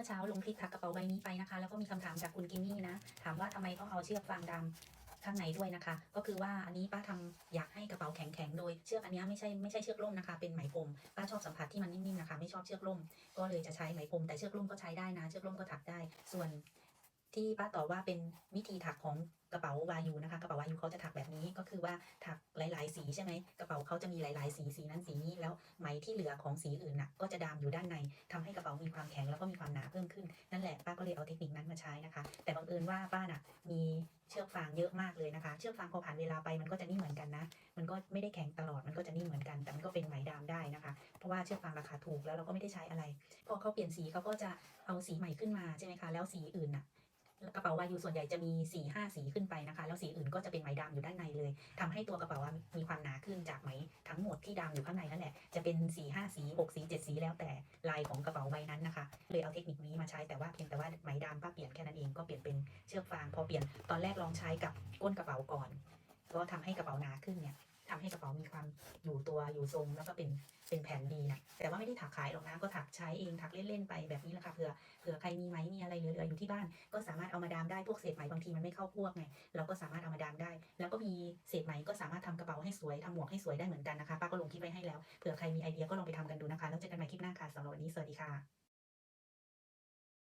มื่อเช้าลงคลิปถักกระเป๋าใบนี้ไปนะคะ แล้วก็มีคำถามจากคุณกิมมี่นะ ถามว่าทำไมต้องเอาเชือกฟางดำข้างในด้วยนะคะ ก็คือว่าอันนี้ป้าทำอยากให้กระเป๋าแข็งๆ โดยเชือกอันนี้ไม่ใช่ไม่ใช่เชือกล่มนะคะ เป็นไหมพรมป้าชอบสัมผัสที่มันนิ่มๆนะคะ ไม่ชอบเชือกล่ม ก็เลยจะใช้ไหมพรมแต่เชือกล่มก็ใช้ได้นะ เชือกล่มก็ถักได้ ส่วนที่ป้าตอบว่าเป็นวิธีถักของกระเป๋าวายูนะคะกระเป๋าวายูเขาจะถักแบบนี้ก็คือว่าถักหลาย ๆ สีใช่ไหมกระเป๋าเขาจะมีหลาย ๆ สีสีนั้นสีนี้แล้ว ที่เหลือของสีอื่นน่ะก็จะดามอยู่ด้านในทำให้กระเป๋ามีความแข็งแล้วก็มีความหนาเพิ่มขึ้นนั่นแหละป้าก็เลยเอาเทคนิคนั้นมาใช้นะคะ แต่บังเอิญว่าป้าน่ะมีเชือกฟางเยอะมากเลยนะคะ เชือกฟางพอผ่านเวลาไปมันก็จะนิ่มเหมือนกันนะ มันก็ไม่ได้แข็งตลอดมันก็จะนิ่มเหมือนกัน แต่มันก็เป็นไหมดามได้นะคะ เพราะว่าเชือกฟางราคาถูกแล้วเราก็ไม่ได้ใช้อะไร พอเขาเปลี่ยนสีเขาก็จะเอาสีใหม่ขึ้นมาใช่ไหมคะ แล้วสีอื่นน่ะกระเป๋าวายูส่วนใหญ่จะมี4ี่ห้าสีขึ้นไปนะคะ แล้วสีอื่นก็จะเป็นไหมดำอยู่ด้านในเลยทำให้ตัวกระเป๋ามีความหนาขึ้นจากไหม ทั้งหมดที่ดำอยู่ข้างในนั่นแหละ จะเป็น4ี่ห้าสีหกสีเจ็ดสีแล้วแต่ลายของกระเป๋าใบนั้นนะคะ เลยเอาเทคนิคนี้มาใช้แต่ว่าเพียงแต่ว่าไหมดำป้าเปลี่ยนแค่นั้นเองก็เปลี่ยนเป็นเชือกฟางพอเปลี่ยนตอนแรกลองใช้กับก้นกระเป๋าก่อน ก็ทำให้กระเป๋าหนาขึ้นเนี่ย ทำให้กระเป๋ามีความอยู่ตัวอยู่ทรงแล้วก็เป็นเป็นแผ่นดีนะแต่ว่าไม่ได้ถักขายหรอกนะก็ถักใช้เองถักเล่นๆไปแบบนี้แหละค่ะเผื่อเผื่อใครมีไหมมีอะไรเหลือๆอยู่ที่บ้าน ก็สามารถเอามาดามได้พวกเศษไหมบางทีมันไม่เข้าพวกไงเราก็สามารถเอามาดามได้ แล้วก็มีเศษไหมก็สามารถทำกระเป๋าให้สวยทำหมวกให้สวยได้เหมือนกันนะคะป้าก็ลงคลิปไว้ให้แล้วเผื่อใครมีไอเดียก็ลองไปทำกันดูนะคะ แล้วเจอกันใหม่คลิปหน้าค่ะสำหรับวันนี้สวัสดีค่ะ